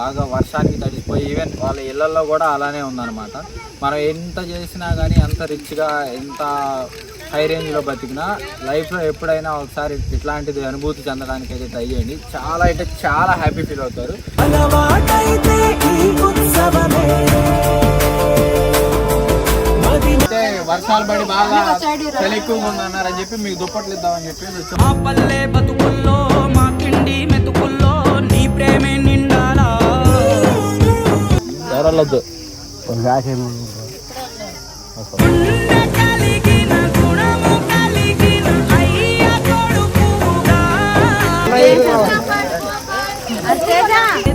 బాగా వర్షానికి తడిసిపోయి ఈవెన్ వాళ్ళ ఇళ్ళలో కూడా అలానే ఉందన్నమాట. మనం ఎంత చేసినా కానీ ఎంత రిచ్గా ఎంత హై రేంజ్లో బతికినా లైఫ్లో ఎప్పుడైనా ఒకసారి ఇట్లాంటిది అనుభూతి చెందడానికి అయితే ట్రై చేయండి. చాలా అయితే చాలా హ్యాపీ ఫీల్ అవుతారు. వర్షాలు పడి బాగా చలి ఎక్కువగా ఉందన్నారని చెప్పి మీకు దుప్పట్లు ఇద్దామని చెప్పి మా పల్లె బతుకుల్లో మా తిండి మెతుకుల్లో నీ ప్రేమే నిండాలా ఎవరల్లొద్దు.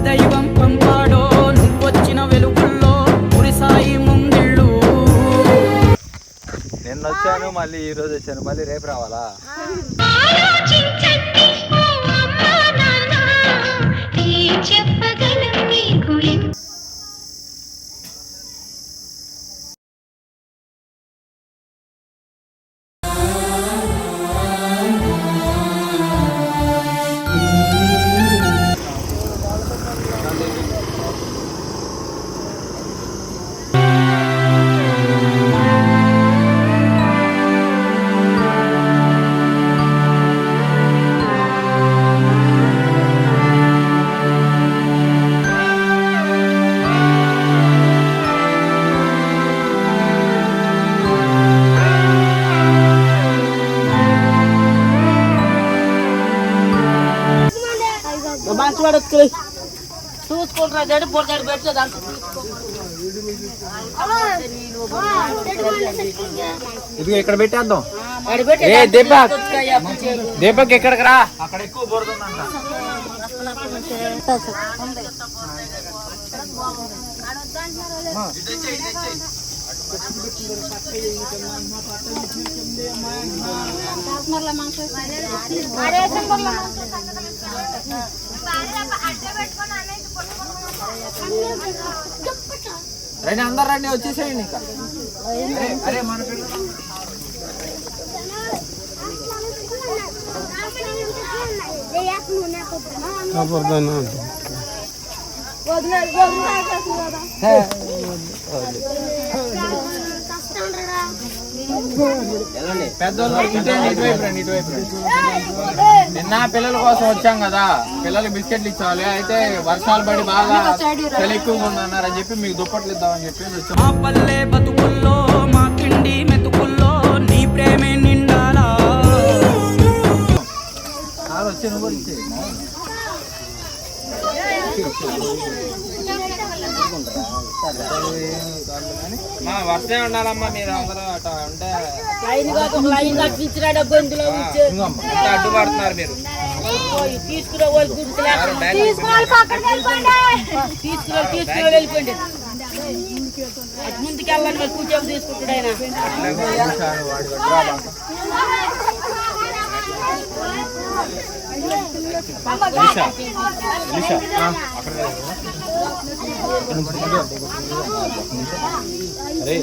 దైవం పంపాడో నువ్వొచ్చిన వెలుగుల్లో కురిసాయి ముంగిళ్ళు నిన్న వచ్చాను మళ్ళీ ఈ రోజు వచ్చాను. మళ్ళీ రేపు రావాలా? ఆలోచించండి ఓ అమ్మా నాన్న ఏం చెప్పగలం మీకు మంచివాడు చూసుకుంటారా జడి పొరదాడు పెట్టేది అంత ఇది ఇక్కడ పెట్టేద్దాం వాడు పెట్టి ఏ దీపక్ దీపక్ ఇక్కడికి రా అక్కడ ఎక్కువ బురదంట రండి అందరు రండి వచ్చేసేయండి. ఇంకా అరే, అరే మన పిల్లలు నిన్న పిల్లల కోసం వచ్చాం కదా పిల్లలకి బిస్కెట్లు ఇచ్చాలి అయితే వర్షాలు పడి బాగా చలి ఎక్కువగా ఉందన్నారని చెప్పి మీకు దుప్పట్లు ఇద్దామని చెప్పి వచ్చాం మా పల్లె బతుకుల్లో మా తిండి మెతుకుల్లో నీ ప్రేమే నిండాలా సార్ వచ్చి నువ్వు వర్షమే ఉండాలమ్మా మీరు అందరూ అట్లా ఉంటే. లైన్ కాక లైన్ అడ్డుపడుతున్నారు మీరు. తీసుకునే వాళ్ళు గుర్తులేక తీసుకునే తీసుకునే వెళ్ళిపోండి. అటు ముందుకు వెళ్ళండి మరి కూర్చొని తీసుకుంటాడు ఆయన చూశాను, వాడి దగ్గర రా బాగా. ఎలిషా, ఎలిషా, ఆ, అక్కడికి రా. ఇక్కడ నుంచి ఇటు. అరే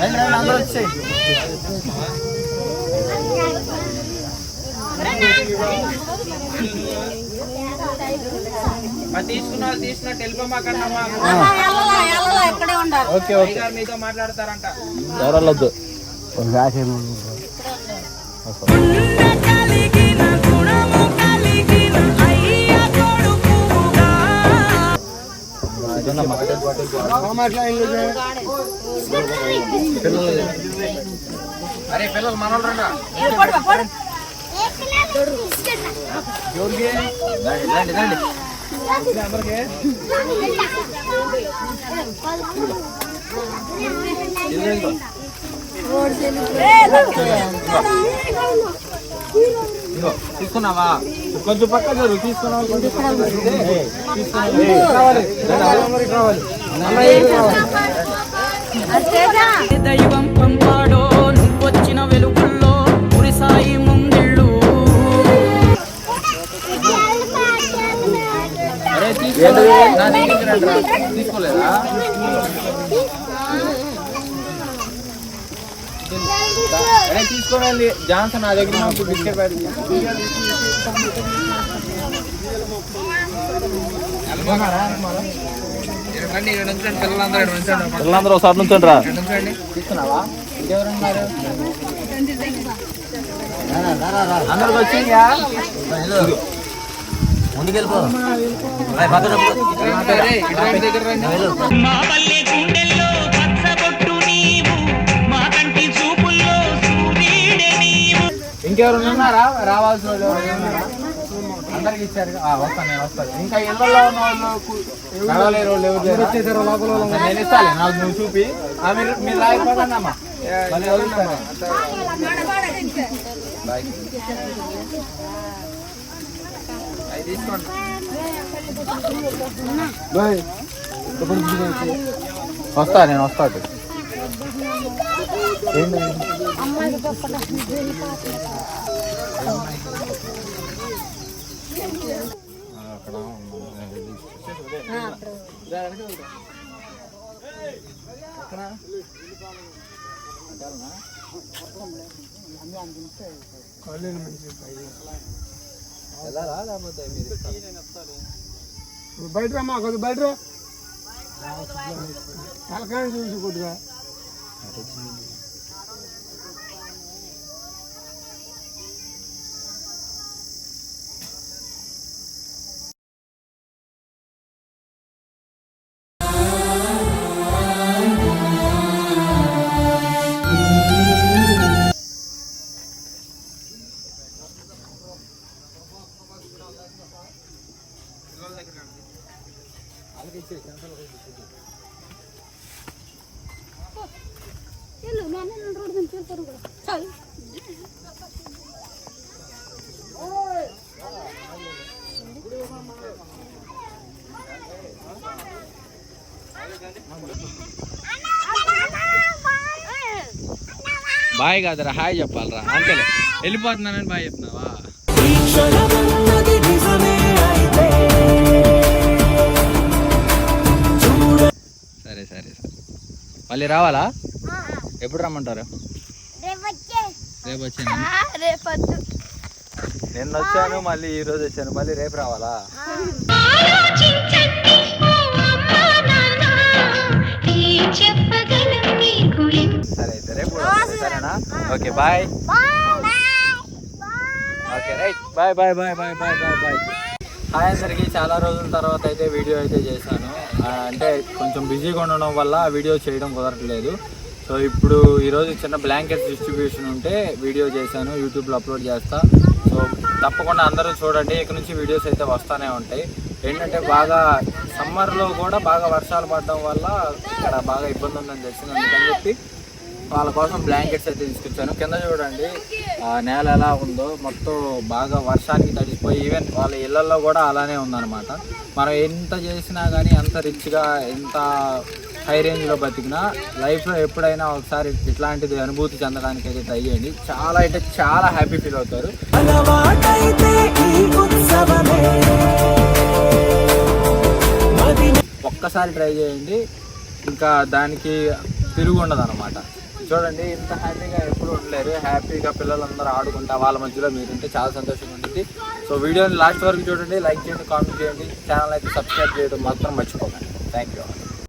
రండి రండి అందరూ వచ్చేయ్ మరి తీసుకున్న వాళ్ళు తీసుకున్నట్టు ఓకే ఓకే. మీతో మాట్లాడతారంట. ఎవరల్లొద్దు. అరే పిల్లలు మనోళ్ళు రండి ఎవరికి? రండి రండి. తీసుకున్నావా కొంచెం పక్క జరుగు తీసుకున్నావా దైవం పంపాడో తీసుకోలేదా వెళ్ళి జాన్సన్ నా దగ్గర ఉన్నప్పుడు బిస్కెట్ పిల్లలందరూ ఒకసారి నుంచండి రా. తీసుకున్నావా? ఇంకెవరున్నారు అందరికి వచ్చిందా మా పల్లె గుండెల్లో పచ్చబొట్టు నీవు మా కంటి చూపుల్లో సూర్యుడే నీవు ఇంకెవరు ఉన్నారా రావాల్సిన వాళ్ళు? అందరికి ఇచ్చారు ఆ, వస్తాను నేను వస్తాను ఇంకా ఇళ్ళలో ఉన్న వాళ్ళు కు- నడవలేరు వాళ్ళు ఎవరు లేరా? నేను ఇస్తాను నాకు నువ్వు చూపి మీరు మీరు అమ్మా వదులుతాను. వస్తా నేను వస్తా లేకపోతే మీరు ఇస్తారా? బయట రమ్మా కొద్ది బయట రా. తలకాయ చూసి కొద్దిగా బాయ్ కాదురా హాయ్ చెప్పాలరా. అంతేలే. వెళ్ళిపోతున్నానని బాయ్ చెప్తున్నావా? సరే సరే సరే. మళ్ళీ రావాలా? ఎప్పుడు రమ్మంటారు? రేపు వచ్చాను నిన్న వచ్చాను మళ్ళీ ఈ రోజు వచ్చాను మళ్ళీ రేపు రావాలా? సరే అయితే రేపు సరేనా? Okay bye. Okay right. Bye bye bye bye bye bye bye. Hi అందరికి చాలా రోజుల తర్వాత అయితే వీడియో అయితే చేశాను. అంటే కొంచెం బిజీగా ఉండడం వల్ల వీడియో చేయడం కుదరట్లేదు. సో ఇప్పుడు ఈరోజు చిన్న బ్లాంకెట్స్ డిస్ట్రిబ్యూషన్ ఉంటే వీడియో చేశాను యూట్యూబ్లో అప్లోడ్ చేస్తా. సో తప్పకుండా అందరూ చూడండి ఇక్కడ నుంచి వీడియోస్ అయితే వస్తూనే ఉంటాయి. ఏంటంటే బాగా సమ్మర్లో కూడా బాగా వర్షాలు పడడం వల్ల ఇక్కడ బాగా ఇబ్బంది ఉందని తెలిసింది. అందుకని చెప్పి వాళ్ళ కోసం బ్లాంకెట్స్ అయితే తీసుకొచ్చాను. కింద చూడండి ఆ నేల ఎలా ఉందో మొత్తం బాగా వర్షానికి తడిసిపోయి ఈవెన్ వాళ్ళ ఇళ్ళలో కూడా అలానే ఉందన్నమాట. మనం ఎంత చేసినా కానీ ఎంత రిచ్గా ఎంత హై రేంజ్లో బతికినా లైఫ్లో ఎప్పుడైనా ఒకసారి ఇట్లాంటిది అనుభూతి చెందడానికి అయితే ట్రై చేయండి. చాలా అంటే చాలా హ్యాపీ ఫీల్ అవుతారు. ఒక్కసారి ట్రై చేయండి. ఇంకా దానికి తిరుగు ఉండదు అనమాట చూడండి ఇంత హ్యాపీగా ఎప్పుడు ఉండలేరు. హ్యాపీగా పిల్లలందరూ ఆడుకుంటా వాళ్ళ మధ్యలో మీరుంటే చాలా సంతోషంగా ఉంటుంది. సో వీడియోని లాస్ట్ వరకు చూడండి లైక్ చేయండి కామెంట్ చేయండి. ఛానల్ అయితే సబ్స్క్రైబ్ చేయడం మాత్రం మర్చిపోకండి. Thank you